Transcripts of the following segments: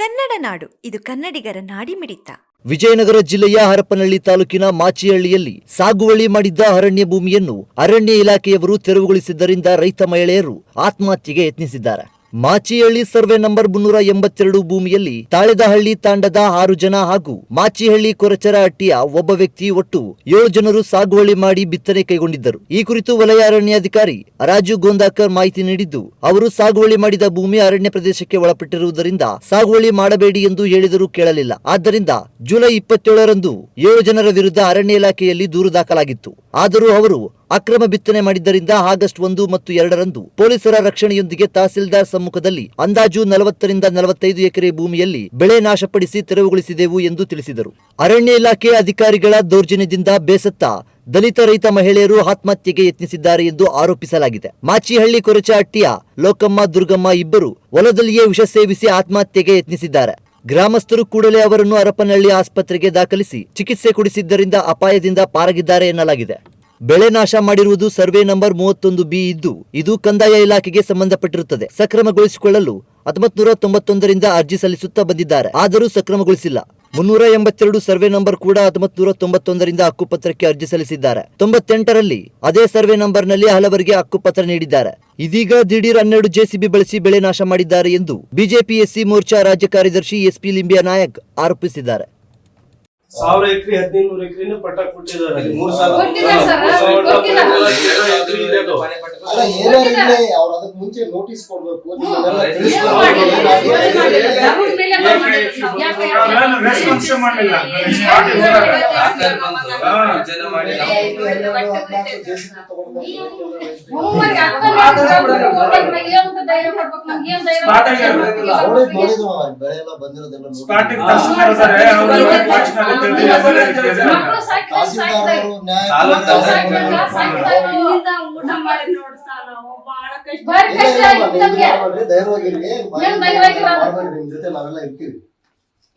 ಕನ್ನಡ ನಾಡು, ಇದು ಕನ್ನಡಿಗರ ನಾಡಿಮಿಡಿತ. ವಿಜಯನಗರ ಜಿಲ್ಲೆಯ ಹರಪನಹಳ್ಳಿ ತಾಲೂಕಿನ ಮಾಚಿಹಳ್ಳಿಯಲ್ಲಿ ಸಾಗುವಳಿ ಮಾಡಿದ್ದ ಅರಣ್ಯ ಭೂಮಿಯನ್ನು ಅರಣ್ಯ ಇಲಾಖೆಯವರು ತೆರವುಗೊಳಿಸಿದ್ದರಿಂದ ರೈತ ಮಹಿಳೆಯರು ಆತ್ಮಹತ್ಯೆಗೆ ಯತ್ನಿಸಿದ್ದಾರೆ. ಮಾಚಿಹಳ್ಳಿ ಸರ್ವೆ ನಂಬರ್ ಮುನ್ನೂರ ಎಂಬತ್ತೆರಡು ಭೂಮಿಯಲ್ಲಿ ತಾಳೆದಹಳ್ಳಿ ತಾಂಡದ ಆರು ಜನ ಹಾಗೂ ಮಾಚಿಹಳ್ಳಿ ಕೊರಚರ ಅಟ್ಟಿಯ ಒಬ್ಬ ವ್ಯಕ್ತಿ ಒಟ್ಟು ಏಳು ಜನರು ಸಾಗುವಳಿ ಮಾಡಿ ಬಿತ್ತನೆ ಕೈಗೊಂಡಿದ್ದರು. ಈ ಕುರಿತು ವಲಯ ಅರಣ್ಯಾಧಿಕಾರಿ ರಾಜು ಗೋಂದಾಕರ್ ಮಾಹಿತಿ ನೀಡಿದ್ದು, ಅವರು ಸಾಗುವಳಿ ಮಾಡಿದ ಭೂಮಿ ಅರಣ್ಯ ಪ್ರದೇಶಕ್ಕೆ ಒಳಪಟ್ಟಿರುವುದರಿಂದ ಸಾಗುವಳಿ ಮಾಡಬೇಡಿ ಎಂದು ಹೇಳಿದರೂ ಕೇಳಲಿಲ್ಲ. ಆದ್ದರಿಂದ ಜುಲೈ ಇಪ್ಪತ್ತೇಳರಂದು ಏಳು ಜನರ ವಿರುದ್ಧ ಅರಣ್ಯ ಇಲಾಖೆಯಲ್ಲಿ ದೂರು ದಾಖಲಾಗಿತ್ತು. ಆದರೂ ಅವರು ಅಕ್ರಮ ಬಿತ್ತನೆ ಮಾಡಿದ್ದರಿಂದ ಆಗಸ್ಟ್ ಒಂದು ಮತ್ತು ಎರಡರಂದು ಪೊಲೀಸರ ರಕ್ಷಣೆಯೊಂದಿಗೆ ತಹಸೀಲ್ದಾರ್ ಸಮ್ಮುಖದಲ್ಲಿ ಅಂದಾಜು ನಲವತ್ತರಿಂದ ನಲವತ್ತೈದು ಎಕರೆ ಭೂಮಿಯಲ್ಲಿ ಬೆಳೆ ನಾಶಪಡಿಸಿ ತೆರವುಗೊಳಿಸಿದೆವು ಎಂದು ತಿಳಿಸಿದರು. ಅರಣ್ಯ ಇಲಾಖೆ ಅಧಿಕಾರಿಗಳ ದೌರ್ಜನ್ಯದಿಂದ ಬೇಸತ್ತ ದಲಿತ ರೈತ ಮಹಿಳೆಯರು ಆತ್ಮಹತ್ಯೆಗೆ ಯತ್ನಿಸಿದ್ದಾರೆ ಎಂದು ಆರೋಪಿಸಲಾಗಿದೆ. ಮಾಚಿಹಳ್ಳಿ ಕೊರಚಹಟ್ಟಿಯ ಲೋಕಮ್ಮ ದುರ್ಗಮ್ಮ ಇಬ್ಬರು ಹೊಲದಲ್ಲಿಯೇ ವಿಷ ಸೇವಿಸಿ ಆತ್ಮಹತ್ಯೆಗೆ ಯತ್ನಿಸಿದ್ದಾರೆ. ಗ್ರಾಮಸ್ಥರು ಕೂಡಲೇ ಅವರನ್ನು ಹರಪನಹಳ್ಳಿ ಆಸ್ಪತ್ರೆಗೆ ದಾಖಲಿಸಿ ಚಿಕಿತ್ಸೆ ಕೊಡಿಸಿದ್ದರಿಂದ ಅಪಾಯದಿಂದ ಪಾರಾಗಿದ್ದಾರೆ ಎನ್ನಲಾಗಿದೆ. ಬೆಳೆ ನಾಶ ಮಾಡಿರುವುದು ಸರ್ವೆ ನಂಬರ್ ಮೂವತ್ತೊಂದು ಬಿ ಇದ್ದು, ಇದು ಕಂದಾಯ ಇಲಾಖೆಗೆ ಸಂಬಂಧಪಟ್ಟಿರುತ್ತದೆ. ಸಕ್ರಮಗೊಳಿಸಿಕೊಳ್ಳಲು ಹತ್ತೊಂಬತ್ತು ನೂರ ತೊಂಬತ್ತೊಂದರಿಂದ ಅರ್ಜಿ ಸಲ್ಲಿಸುತ್ತಾ ಬಂದಿದ್ದಾರೆ. ಆದರೂ ಸಕ್ರಮಗೊಳಿಸಿಲ್ಲ. ಮುನ್ನೂರ ಎಂಬತ್ತೆರಡು ಸರ್ವೆ ನಂಬರ್ ಕೂಡ ಹತ್ತೊಂಬತ್ತು ನೂರ ತೊಂಬತ್ತೊಂದರಿಂದ ಹಕ್ಕುಪತ್ರಕ್ಕೆ ಅರ್ಜಿ ಸಲ್ಲಿಸಿದ್ದಾರೆ. ತೊಂಬತ್ತೆಂಟರಲ್ಲಿ ಅದೇ ಸರ್ವೆ ನಂಬರ್ನಲ್ಲಿ ಹಲವರಿಗೆ ಹಕ್ಕುಪತ್ರ ನೀಡಿದ್ದಾರೆ. ಇದೀಗ ದಿಢೀರ್ ಹನ್ನೆರಡು ಜೆಸಿಬಿ ಬಳಸಿ ಬೆಳೆ ನಾಶ ಮಾಡಿದ್ದಾರೆ ಎಂದು ಬಿಜೆಪಿ ಎಸ್ಸಿ ಮೋರ್ಚಾ ರಾಜ್ಯ ಕಾರ್ಯದರ್ಶಿ ಎಸ್ಪಿ ಲಿಂಬಿಯಾ ನಾಯಕ್ ಆರೋಪಿಸಿದ್ದಾರೆ. ಸಾವಿರ ಎಕರೆ ಹದಿನೈದು ನೂರು ಎಕರೆ ಪಟ್ಟ ಕೊಟ್ಟಿದ್ದಾರೆ ಮೂರ್ ಸಾವಿರ ಅವ್ರು ಅದಕ್ಕೆ ಮುಂಚೆ ನೋಟಿಸ್ ಕೊಡ್ಬೇಕು. ಮಾಡಿಲ್ಲ,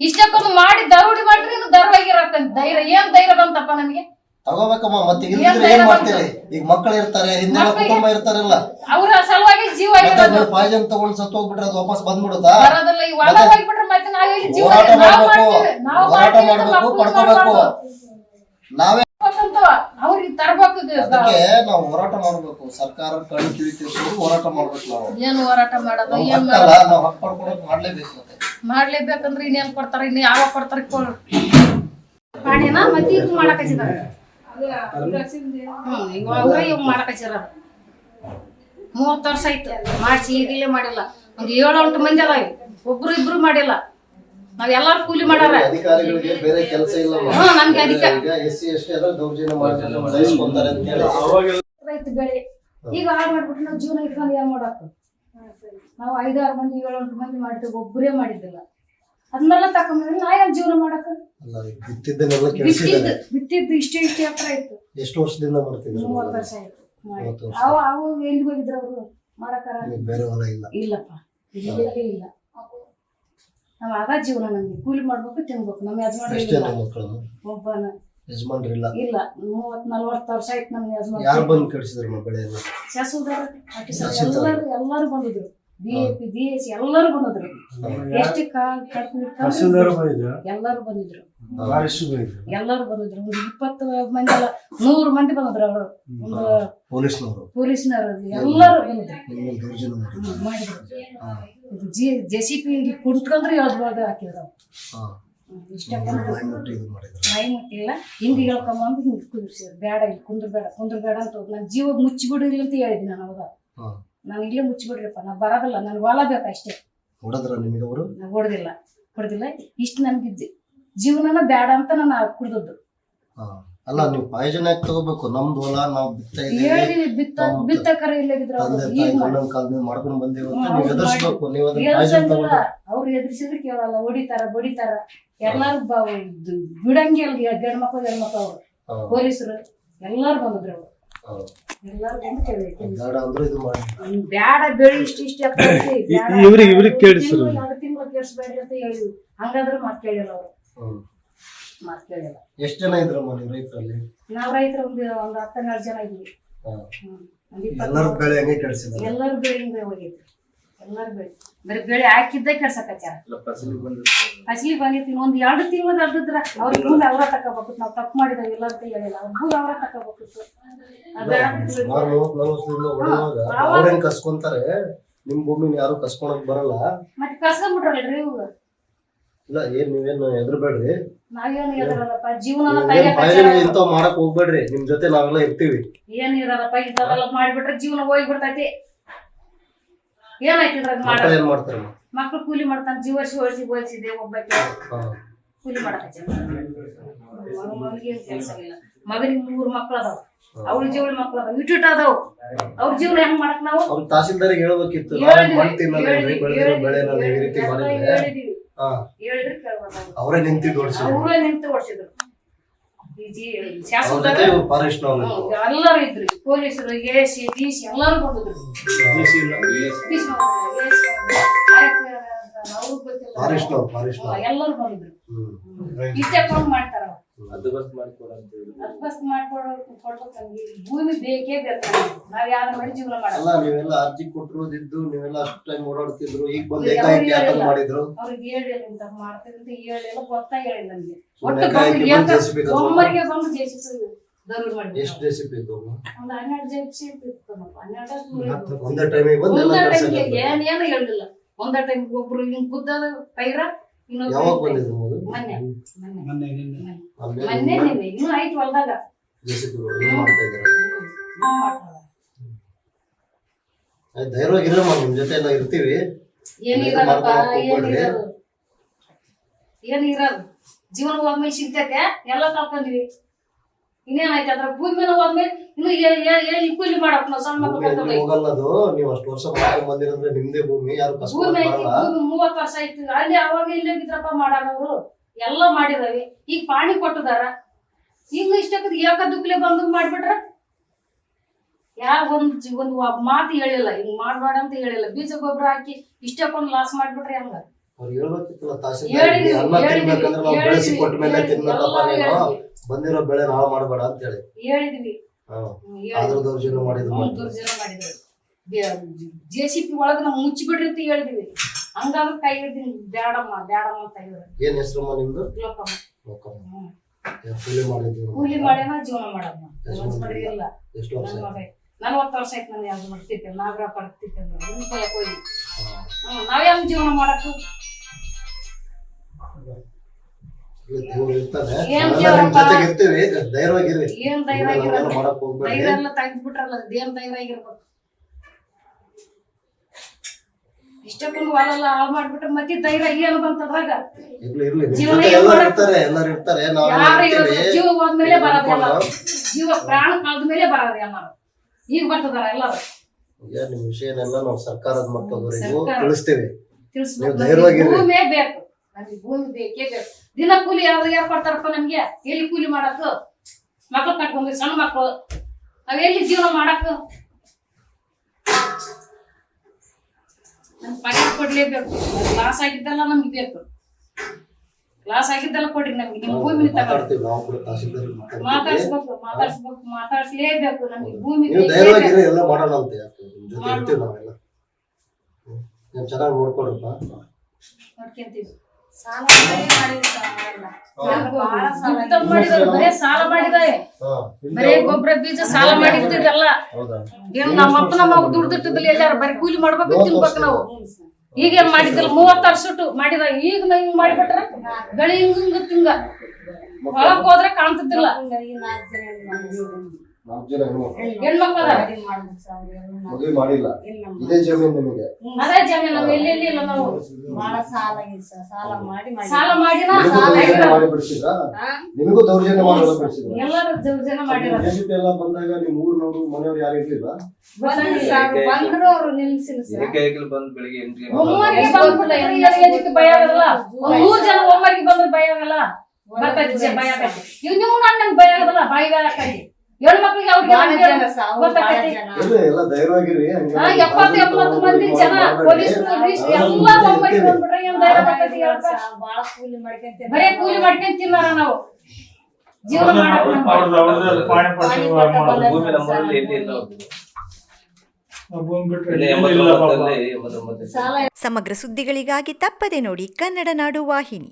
ಇಷ್ಟಕ್ಕೊಂದು ಮಾಡಿ ದರೋಡಿ ಮಾಡಿದ್ರೆ ಧರ್ವಾಗಿರತ್ತೆ ಧೈರ್ಯ ಏನ್ ಧೈರ್ಯ ಬಂತಪ್ಪ ನಮಗೆ? ತಗೋಬೇಕಮ್ಮ ಮತ್ತೆ ಏನ್ ಇಲ್ದಿದ್ರೆ ಏನ್ ಮಾಡ್ತೀರಿ? ಈಗ ಮಕ್ಕಳು ಇರ್ತಾರೆ ಹಿಂದೆ ಮಕ್ಳಿಗೆ- ಕುಟುಂಬ ಇರ್ತಾರಲ್ಲ. ಅವ್ರ ಸಲುವಾಗಿ ಜೀವ ಮತ್ತೆ ನೀವು ಪಾಯ್ಜನ್ ತಗೊಂಡ್ ಸತ್ತು ಹೋಗ್ಬಿಟ್ರೆ ಅದು ವಾಪಸ್ ಬಂದ್ಬಿಡುತ್ತಾ? ಬರೋದಿಲ್ಲ ಈ ಹೊಲ ಮತ್ತೆ ಹೋಗ್ಬಿಟ್ರೆ ಮತ್ತೆ ನಾವೆಲ್ಲಿ ಜೀವ ಹೋರಾಟ ನಾವು ಮಾಡ್ಬೇಕು. ನಾವು ಹೋರಾಟ ಮಾಡ್ಬೇಕು ಪಡ್ಕೋಬೇಕು. ನಾವೇ. ಅವ್ರಿಗೆ ತರಬೇಕು. ಅದಕ್ಕೆ ನಾವು ಹೋರಾಟ ಮಾಡ್ಬೇಕು. ಸರ್ಕಾರ ಕಣ್ಣು ಹೋರಾಟ ಮಾಡ್ಬೇಕು ನಾವು. ಏನ್ ಹೋರಾಟ ಮಾಡೋದು? ನಾವು ಹಕ್ಕಲ್ಲ ನಾವು ಪಡ್ಕೊಡಕ್ ಮಾಡ್ಲೇಬೇಕು ಮತ್ತೆ. ಮಾಡ್ಲೇಬೇಕಂದ್ರೆ ಇನ್ನೇನ್ ಕೊಡ್ತಾರ? ಇನ್ನು ಯಾವಾಗ ಕೊಡ್ತಾರ? ಮತ್ತೆ ಇದು ಮಾಡಕ್ ಹಚ್ಚಿದಾರ ಈಗ ಇವ್ ಮೂವತ್ತು ವರ್ಷ ಆಯ್ತು ಮಾಡಿಸಿ ಈಗಿಲ್ಲೇ ಮಾಡಿಲ್ಲ. ಒಂದು ಏಳು ಎಂಟು ಮಂದಿ ಅದಾವ ಒಬ್ರು ಇಬ್ರು ಮಾಡಿಲ್ಲ. ನಾವ್ ಎಲ್ಲಾರು ಕೂಲಿ ಮಾಡಾರ. ಅಧಿಕಾರಿಗಳಿಗೆ ಬೇರೆ ಕೆಲಸ ಇಲ್ಲ ಹ್ಮ್, ನಮ್ಗೆ ಅಧಿಕ- ಈಗ ಎಸ್ ಸಿ ಎಸ್ ಟಿ ಎಲ್ಲ ದೌರ್ಜನ್ಯ ಮಾಡ್ತಾರೆ. ಬಯಸ್ಕೊಂತಾರೆ ಅಂತ ಹೇಳಿ. ಅವಾಗೆಲ್ಲ ರೈತ ಬೆಳೆ. ಈಗ ಹಾಳು ಮಾಡ್ಬಿಟ್ಟು ನಾವು ಜೀವನ ಇಟ್ಕೊಂಡು ಏನ್ ಮಾಡಾಕ ನಾವು ಐದಾರು ಮಂದಿ ಏಳು ಎಂಟು ಮಂದಿ ಮಾಡಿದ್ವಿ ಒಬ್ಬರೇ ಮಾಡಿದ್ದಿಲ್ಲ. ಅದನ್ನೆಲ್ಲ ತಕೊಂಡ್ರೆ ನಾ ಯಾಕೆ ಜೀವನ ಮಾಡಕ ಅಲ್ಲ ಬಿತ್ತಿದ್ದನ್ನೆಲ್ಲ ಬಿತ್ತಿದ್ದು ಇಷ್ಟು ಬಿತ್ತಿದ್ದು ಇಷ್ಟೇ ಇಷ್ಟೇ ಹತ್ರ ಇತ್ತು ಎಷ್ಟು ವರ್ಷದಿಂದ ಮಾಡ್ತಿದ್ರು ಮೂವತ್ತು ವರ್ಷ ಆಯ್ತು ಮಾಡಿ. ಮೂವತ್ತು ವರ್ಷ. ಅವ ಅವು ಎಲ್ಲಿ ಹೋಗಿದ್ರು ಅವರು? ಮಾಡಕಾರ ಈಗ ಬೇರೆ ಹೊಲ ಇಲ್ಲ. ಇಲ್ಲಪ್ಪ. ಇಲ್ಲೇ ಇಲ್ಲ. ನಾವ್ ಆಗ ಜೀವನ ನಮ್ಗೆ. ಕೂಲಿ ಮಾಡ್ಬೇಕು ತಿನ್ಬೇಕು. ನಮ್ಮ ಯಜಮಾನ ಎಷ್ಟೇ ಇಲ್ಲ. ಮಕ್ಕಳು ಒಬ್ಬನ. ಯಜಮಾನ್ರಿಲ್ಲ ಇಲ್ಲ. ಮೂವತ್ ನಲ್ವತ್ತು ವರ್ಷ ಆಯ್ತು ನಮ್ಮ ಯಜಮಾನ್ ಯಾರು ಬಂದು ಕೆಡಿಸಿದ್ರು ಶಾಸಕರು ಎಲ್ಲರೂ ಬಂದಿದ್ರು. B A P B S ಎಲ್ಲರೂ ಬಂದಿದ್ರು. ಎಷ್ಟು ಎಲ್ಲರೂ ಬಂದಿದ್ರು. ಎಲ್ಲರೂ ಬಂದಿದ್ರು. ಒಂದು ಇಪ್ಪತ್ತು ಮಂದಿ ಅಲ್ಲ ನೂರು ಮಂದಿ ಬಂದಿದ್ರು ಅವರು. ಒಂದು ಪೊಲೀಸ್ನವರು. ಪೊಲೀಸ್ನವರು ಎಲ್ಲರೂ ಬಂದಿದ್ರು. ಮಾಡಿದ್ರು. ಜಿ ಜೆ ಸಿ ಪಿ ಇಲ್ಲಿ ಕುಂತ್ಕೊಂಡ್ರೆ ಹೇಳ್ಬೋದು ಹಾಕಿದ್ರು ಮುಟ್ಟಿಲ್ಲ ಹಿಂಗೆ ಹೇಳ್ಕೊಂಬಂದು ಹಿಂಗೆ ಬೇಡ ಇಲ್ಲಿ. ಕುಂದ್ರ ಬೇಡ ಕುಂದ್ರ ಬೇಡ ಅಂತ ನನ್ನ ಜೀವ ಮುಚ್ಚಿಬಿಡಿಲ್ಲ ಅಂತ ಹೇಳಿದ್ವಿ ನಾನು ಅವಾಗ. ನಾನು ಇಲ್ಲೇ ಮುಚ್ಚಿಬಿಡ್ರಿಪ್ಪ ನಾ ಬರೋದಿಲ್ಲ ನನಗೆ ಹೊಲ ಬೇಕು ಅಷ್ಟೇ. ಹೊಡೆದ್ರ ನಿಮಗೆ ಅವರು? ನಾನು ಹೊಡೆದಿಲ್ಲ ಹೊಡೆದಿಲ್ಲ. ಇಷ್ಟು ನನಗೆ ಜಿ- ಜೀವನನ ಬೇಡ ಅಂತ ನಾನು ಕುಡ್ದದ್ದು. ಹಾ. ಅಲ್ಲ ನೀವು ಪಾಯ್ಜನ್ ಯಾಕೆ ತಗೋಬೇಕು ನಮ್ದು ಹೊಲ ನಾವು ಬಿತ್ತ ಇದೀವಿ ಹೇಳಿದೀನಿ ಬಿತ್ತ ಹೌದು. ಬಿತ್ತಕರ ಇಲ್ಲದಿದ್ರು ತಂದೆ ಅವ್ರು ತಾಯಿ ಈಗ ಗಂಡನ ಕಾಲದಿಂದ ಮಾಡ್ಕೊಂಡು ಬಂದೇವು ಅಂತ ನೀವು ಎದುರಿಸ್ಬೇಕು ನೀವು ಅದನ್ನ ಪಾಯ್ಜನ್ ತಗೊಂಡು ಅವ್ರು ಎದುರಿಸಿದ್ರೆ ಕೇಳಲ್ಲ ಹೊಡಿತಾರ ಬಡಿತಾರ. ಎಲ್ಲಾರು ಬ- ಇದು ಬಿಡಂಗೆ ಅಲ್ಲ ಗಂಡ್ಮಕ್ಳು ಹೆಣ್ಮಕ್ಳು ಅವ್ರು. ಹಾ, ಪೊಲೀಸರು ಎಲ್ಲಾರು ಬಂದಿದ್ರು ಅವ್ರು. ಹಾ. ಬೇಡ ಅಂದ್ರೆ ಇದು ಮಾಡಿ. ಬ್ಯಾಡ ಬೆಳಿ ಇಷ್ಟ ಇಷ್ಟ ಇವ್ರಿಗೆ- ಇವ್ರಿಗೆ ಕೇಳಿಸ್ರು. ತಿಂಗ್ಳು ತಿಂಗಳು ಕೇಳಿಸ್ಬೇಡ್ರಿ ಅಂತ ಹೇಳಿದ್ವಿ ಹಂಗಾದ್ರೆ ಮಾತು ಕೇಳಿಲ್ಲ ಅವ್ರು. ಮಾತು ಕೇಳಿಲ್ಲ. ಎಷ್ಟ್ ಜನ ಇದ್ರಮ್ಮ ನೀವು ರೈತರಲ್ಲಿ? ನಾವ್ ರೈತರು ಒಂದು ಒಂದು ಹತ್ತೆರಡು ಜನ ಇದ್ವಿ. ಎಲ್ಲರೂ ಬೆಳೆ ಹೆಂಗೆ ಕೆಡಿಸಿದ್ದಾರೆ. ಎಲ್ಲರೂ ಬೆಳಿಂದ ಹೋಗಿದ್ರು. ಎಲ್ಲಾರು ಬೆಳಿ ಬರೀ ಬೆಳೆ ಹಾಕಿದ್ದೆ ಕೆಡ್ಸಕತ್ಯಾರ. ಫಸಲಿ ಬಂದಿತ್ತು ಒಂದ್ ಎರಡು ತಿಂಗಳು ಅಡ್ದಿದ್ರ ಅವ್ರ ಭೂಮಿ ಅವ್ರ ತಕೋಬೇಕು ನಾವ್ ತಪ್ಪು ಮಾಡಿದಾವ ಇಲ್ಲ ಅಂತ ಹೇಳಿಲ್ಲ. ಅವ್ರ ಭೂಮಿ ಅವ್ರ ತಕೋಬೇಕಿತ್ತು ಅವ್ರೇನ್ ಕಸ್ಕೊಂತಾರೆ ನಿಮ್ ಭೂಮಿನ ಯಾರು ಕಸ್ಕೊಳಕ್ ಬರಲ್ಲ. ಮತ್ತೆ ಕಸ್ಕೊಂಡ್ಬಿಟ್ರಲ್ರಿ ಇವಾಗ ಇಲ್ಲ ಏನ್ ನೀವೇನು ಹೆದರ್ಬೇಡ್ರಿ. ನಾವೇನು ಇರಲ್ಲಪ್ಪ ಜೀವನ ಇಂಥವ್ ಮಾಡಕ್ ಹೋಗ್ಬೇಡ್ರಿ ನಿಮ್ ಜೊತೆ ನಾವೆಲ್ಲ ಇರ್ತೀವಿ. ಏನ್ ಇರಲ್ಲಪ್ಪ ಇಂಥವೆಲ್ಲ ಮಾಡ್ಬಿಟ್ರೆ ಜೀವನ ಹೋಗ್ಬಿಡ್ತೈತಿ ಏನಾಯ್ತು ಇದ್ರಾಗ ಮಾಡ ಮಕ್ಕಳು ಏನ್ ಮಾಡ್ತಾರೆ ಮಕ್ಳು? ಕೂಲಿ ಮಾಡ್ತಾನ ಜೀವರ್ಸಿ ಶಿವಸಿ ಬೋಲ್ಸಿದೆ ಒಬ್ಬಕ್ಕೆ. ಕೂಲಿ ಮಗನಿಗೆ ಕೆಲಸ ಇಲ್ಲ. ಮಗನಿಗೆ ಮೂರು ಮಕ್ಳು ಅದಾವ. ಅವ್ರ ಜೀವನ ಮಕ್ಳು ಅದಾವ. ಇಟ್ಟು ಅದಾವ. ಅವ್ರ ಜೀವನ ಹೆಂಗ್ ಮಾಡಕ್ ನಾವು? ಅವ್ರ ತಹಸೀಲ್ದಾರಿಗೆ ಹೇಳ್ಬೇಕಿತ್ತು. ಹೇಳಿದ್ರೆ ಅವರೇ. ಓಡಿಸಿದ್ರು ಅವರೇ ನಿಂತು ಓಡಿಸಿದ್ರು ಎಲ್ಲರೂ ಇದ್ರು. ಪೊಲೀಸರು ಎ ಸಿ ಡಿ ಸಿ ಎಲ್ಲರೂ ಬಂದಿದ್ರು. ಎಲ್ಲರೂ ಬಂದಿದ್ರು. ಇಷ್ಟೇ ಮಾಡ್ತಾರ. ಹದ್ದುಬಸ್ತ್ ಮಾಡ್ಕೊಡು ಅಂತ ಹೇಳಿ. ಅದ್ಬಸ್ತ್ ಮಾಡ್ಕೊಡೋ ಕೊಡ್ಬೇಕು ನಮ್ಗೆ ಭೂಮಿ ಬೇಕೇ ಬೇಕು. ನಮ್ಗೆ. ನಾವ್ ಯಾರ ಮಾಡಿ ಜೀವನ ಮಾಡಲ್ಲ. ಅಲ್ಲ ನೀವೆಲ್ಲ ಅರ್ಜಿ ಕೊಟ್ಟಿರೋದಿದ್ದು ನೀವೆಲ್ಲ ಅಷ್ಟು ಟೈಮ್ ಓಡಾಡ್ತಿದ್ರು ಈಗ ಬಂದು ಏಕಾಏಕಿ ಮಾಡಿದ್ರು? ಅವ್ರಿಗೆ ಹೇಳಿ ಅಂತ ಮಾಡ್ತೀವಿ ಅಂತ ಹೇಳಿಲ್ಲ ಗೊತ್ತಾ ಹೇಳಿ ನಮ್ಗೆ. ಒಟ್ಟು ಬಂದು ಒಮ್ಮರಿಗೆ ಜೇಸಿಸಿ ಎಷ್ಟು ರೆಸಿಪಿ ಇದ್ದು ಒಂದು ಟೈಮಿಗೆ ಬಂದು ಏನೇನು ಹೇಳಿಲ್ಲ. ಒಂದೇ ಟೈಮ್ ಒಬ್ರು ಹಿಂಗ್ ಗುದ್ದದ ಪೈರ ಇನ್ನೊಂದು ಯಾವಾಗ ಮೊನ್ನೆ ಮೊನ್ನೆ. ಅಲ್ಲಿ ಮೊನ್ನೆ. ನಿನ್ನೆ ಇನ್ನೂ ಆಯ್ತು ಹೊಲ್ದಾಗ. ಜೆಸಿಪಿ ಏನು ಮಾಡ್ತಾ ಇದ್ದಾರೆ. ಇನ್ನೂ ಮಾಡ್ತಾರ. ಆಯ್ತು, ಧೈರ್ಯವಾಗಿರಮ್ಮ ನಿಮ್ ಜೊತೆ ಎಲ್ಲ ಇರ್ತೀವಿ. ಏನಿರಲ್ಲಪ್ಪ ಜೀವನ ಹೋದ್ಮೇಲೆ ಸಿಗ್ತೈತೆ ಎಲ್ಲ ಕಳ್ಕೊಂಡ್ವಿ. ಇನ್ನೇನಾಯ್ತು ಅದ್ರ ಭೂಮಿ ಮೇಲೆ ಹೋದ್ಮೇಲೆ ಇನ್ನು ಏನು ಕೂಲಿ ಮಾಡಪ್ಪ ನಾವು ಸಣ್ಣ. ಹೋಗಲ್ಲದು ನೀವು ಅಷ್ಟು ವರ್ಷ ಬಂದಿರಂದ್ರೆ ನಿಮ್ದೇ ಭೂಮಿ ಯಾರು ಭೂಮಿ ಕಸ್ಕೊಳಕ್ ಐತಿ ಭೂಮಿ ಮೂವತ್ತು ವರ್ಷ ಆಯ್ತು ಅಲ್ಲಿ ಅವಾಗ ಇಲ್ಲೇ ಬಿದ್ರಪ್ಪ ಮಾಡಾರವ್ರು ಎಲ್ಲ ಮಾಡಿದವಿ ಈಗ ಪಾಣಿ ಕೊಟ್ಟದಾರ. ಈಗ ಇಷ್ಟಕ್ಕೆ ಯಾಕ ದುಕ್ಲೆ ಬಂದು ಮಾಡ್ಬಿಟ್ರ? ಯಾವ ಒಂದ್ ಒಂದು ಮಾತು ಹೇಳಿಲ್ಲ. ಹಿಂಗ್ ಮಾಡ್ಬೇಡ ಅಂತ ಹೇಳಿಲ್ಲ. ಬೀಜ ಗೊಬ್ಬರ ಹಾಕಿ ಇಷ್ಟಕ್ಕೊಂದು ಲಾಸ್ ಮಾಡ್ಬಿಟ್ರೆ ಹಂಗ? ಬಂದಿರೋ ಬೆಳೆ ನಾಳೆ ಮಾಡಬೇಡ ಅಂತ ಹೇಳಿ. ಹೇಳಿದ್ವಿ. ದುರ್ಜನ. ಮಾಡಿದ್ರು. ಜೆ ಸಿ ಪಿ ಒಳಗ ನಾವು ಮುಚ್ಚಿಬಿಡ್ರಿ ಅಂತ ಹೇಳಿದ್ವಿ. ಹಂಗಾದ್ರೆ ಕೈ ಹಿಡ್ದೀನಿ ಬ್ಯಾಡಮ್ಮ ಬ್ಯಾಡಮ್ಮ ಅಂತ ಹೇಳಿದ್ರು ಏನ್ ಹೆಸರಮ್ಮ ನಿಮ್ದು? ಲೋಕಮ್ಮ. ಲೋಕಮ್ಮ. ಕೂಲಿ ಮಾಡಿದ್ರು ಕೂಲಿ ಮಾಡ್ಯಾನ ಜೀವನ ಮಾಡಮ್ಮ ಎಷ್ಟು ವರ್ಷ ನಲ್ವತ್ತು ವರ್ಷ ಆಯ್ತು ನಾನು ಯಾವ್ದು ಮಾಡ್ತಿದ್ದೆ. ನಾಗರ ಪಡ್ತಿದ್ದೆ ಹೋಗಿ. ನಾವ್ಯಾವ ಜೀವನ ಮಾಡಕ್ಕು? ಏನ್ ಏನ್ ಧೈರ್ಯ ಧೈರ್ಯ ಎಲ್ಲ ತೆಗೆದ್ಬಿಟ್ರಲ್ಲ ದೇನ್ ಧೈರ್ಯ ಆಗಿರ್ಬೇಕು? ಇಷ್ಟಕ್ಕೊಂದು ಹೊಲೆಲ್ಲ ಹಾಳು ಮಾಡ್ಬಿಟ್ರೆ ಮತ್ತೆ ಧೈರ್ಯ ಏನು ಬಂತದ್ರಾಗ ಇರ್ಲಿ ಇರ್ಲಿ. ನಿಮ್ ಜೀವನ ಜೊತೆ ಏನ್ ಎಲ್ಲರೂ ಮಾಡಕ್- ಇರ್ತಾರೆ ಎಲ್ಲರೂ ಇರ್ತಾರೆ. ನಾವು ಯಾರು ಇರೋದು? ಜೀವ ಹೋದ್ಮೇಲೆ ಬರೋದು ಜೀವ ಪ್ರಾಣ ಕಳೆದ ಮೇಲೆ ಬರೋದು ಎಲ್ಲರೂ ಈಗ ಬರ್ತದಾರ ಎಲ್ಲರೂ? ಈಗ ನಿಮ್ ವಿಷಯನೆಲ್ಲ ನಾವು ಸರ್ಕಾರದ ಮಟ್ಟದವರೆಗೂ ಸರ್ಕಾರ. ತಿಳಿಸ್ತೀವಿ. ನೀವು ಧೈರ್ಯವಾಗಿರ್ರಿ. ಭೂಮಿ ಬೇಕು. ನಮ್ಗೆ ಭೂಮಿ ಬೇಕೇ ಬೇಕು. ದಿನ ಕೂಲಿ ಯಾರು ಯಾರು ಕೊಡ್ತಾರಪ್ಪ ನಮ್ಗೆ? ಎಲ್ಲಿ ಕೂಲಿ ಮಾಡಕ್ ಮಕ್ಳು ಕಟ್ಕೊಂಡ್ವಿ ಸಣ್ಣ ಮಕ್ಳು. ಅವ್ ಎಲ್ಲಿ ಜೀವನ ಮಾಡಕ್ ನಮ್ ಪಗಾರ ಕೊಡ್ಲೇಬೇಕು. ಕ್ಲಾಸ್ ಆಗಿದ್ದಲ್ಲ ನಮ್ಗೆ ಬೇಕು ಕ್ಲಾಸ್ ಆಗಿದ್ದಲ್ಲ ಕೊಡ್ರಿ ನಮ್ಗೆ. ನಿಮ್ ಭೂಮಿ ಮಾತಾಡ್ಸ್ಬೇಕು ಮಾತಾಡ್ಸ್ಬೇಕು ಮಾತಾಡ್ಸ್ಲೇಬೇಕು. ನಮ್ಗೆ ಭೂಮಿ ಎಲ್ಲ ಮಾಡೋಣ ಅಂತ ಚೆನ್ನಾಗಿ ನೋಡ್ಕೊಡ್ರಪ್ಪ ನೋಡ್ಕೊಂತೀವಿ. ಸಾಲ ಮಾಡಿ ಮಾಡಿದ್ರು ಸರ್ ನಾವೆಲ್ಲ. ಬಹಳ ಸಾಲ ಮಾಡಿದಾರೆ ಬರೇ ಸಾಲ ಮಾಡಿದಾರೆ. ಹಾ ಬರೇ ಗೊಬ್ಬರ ಬೀಜ ಸಾಲ ಮಾಡಿರ್ತಿರಲ್ಲ ಹೌದಾ? ಏನ್ ನಮ್ಮಪ್ಪ ನಮ್ಮ ಅವ್ವ ದುಡ್ದಿಟ್ಟಿದ್ದಲ್ಲಿ ಎಲ್ಲಾರು ಬರೀ ಕೂಲಿ ಮಾಡ್ಬೇಕು ತಿನ್ಬೇಕು ನಾವು? ಈಗೇನ್ ಮಾಡಿದ್ದಿಲ್ಲ? ಮೂವತ್ತು ವರ್ಷಟ್ಟು ಮಾಡಿದ. ಈಗ ನಾ ಹಿಂಗ್ ಮಾಡಿಬಿಟ್ರ ಗಳಿ ಹಿಂಗ್ ಹಿಂಗ್ ತಿಂಗ. ಹೊಳಕ್ ಹೋದ್ರೆ ಕಾಣ್ತಿದ್ದಿಲ್ಲ. ನಾಲ್ಕು ಜನ. ಮದ್ವೆ ಮಾಡಿಲ್ಲ. ಇದೇ ಜಮೀನು ನಿಮಗೆ. ಅದೇ ಜಮೀನ್ ನಾವು ಎಲ್ಲೆಲ್ಲಿ ಇಲ್ಲ ನಾವು ಬಹಳ ಸಾಲ ಆಗಿದೆ ಸರ್ ಸಾಲ ಮಾಡಿ ಮಾಡಿ. ಸಾಲ ದೌರ್ಜನ್ಯ ಮಾಡಿ ಬಿಡಿಸಿದ್ರ? ನಿಮಗೂ ದೌರ್ಜನ್ಯ ಬಿಡಿಸಿದ್ರ? ಎಲ್ಲರೂ ಜನ ಮಾಡಿರೋದು. ಜೆಸಿಪಿ ಎಲ್ಲ ಬಂದಾಗ ನಿಮ್ ಊರ್ನವರು ಮನೆಯವ್ರು ಯಾರು ಇರ್ಲಿಲ್ಲ ಬಂದ್ರು ಅವ್ರು ನಿಲ್ಸಿಲ್ಲ ಸರ್. ಏಕೈಕಲ್ ಬಂದು ಬೆಳಿಗ್ಗೆ ಎಂಟು ಗಂಟೆ ಒಮ್ಮರಿಗೆ ಬಂದ್ಬಿಟ್ರೆ ಏನ್ ಎದಕ್ಕೆ ಭಯ ಆಗಲ್ಲ. ಜನ ಬಂದ್ರೆ ಭಯ ಆಗಲ್ಲ. ಬರ್ತೈತಿ ಭಯ ಇವ್ ನೀವು ನನ್ ಭಯ ಆಗಲ್ಲ ಬಾಯಿ ಮಕ್ಳಿಗೆ ಎಲ್ಲ ಧೈರ್ಯವಾಗಿರಿ ಎಪ್ಪತ್ತು ಮಂದಿ ಜನ ಪೊಲೀಸ್ ಎಲ್ಲ ಬಂದ್ಬಿಟ್ರೆ ಏನ್ ಧೈರ್ಯ ಬರ್ತೈತಿ ಕೂಲಿ ಬರೇ ಕೂಲಿ ಮಾಡ್ಕೊಂಡ್ ತಿನ್ನಾರ ನಾವು. ಜೀವನ ಮಾಡಕ್ ಸಮಗ್ರ ಸುದ್ದಿಗಳಿಗಾಗಿ ತಪ್ಪದೆ ನೋಡಿ ಕನ್ನಡ ನಾಡು ವಾಹಿನಿ.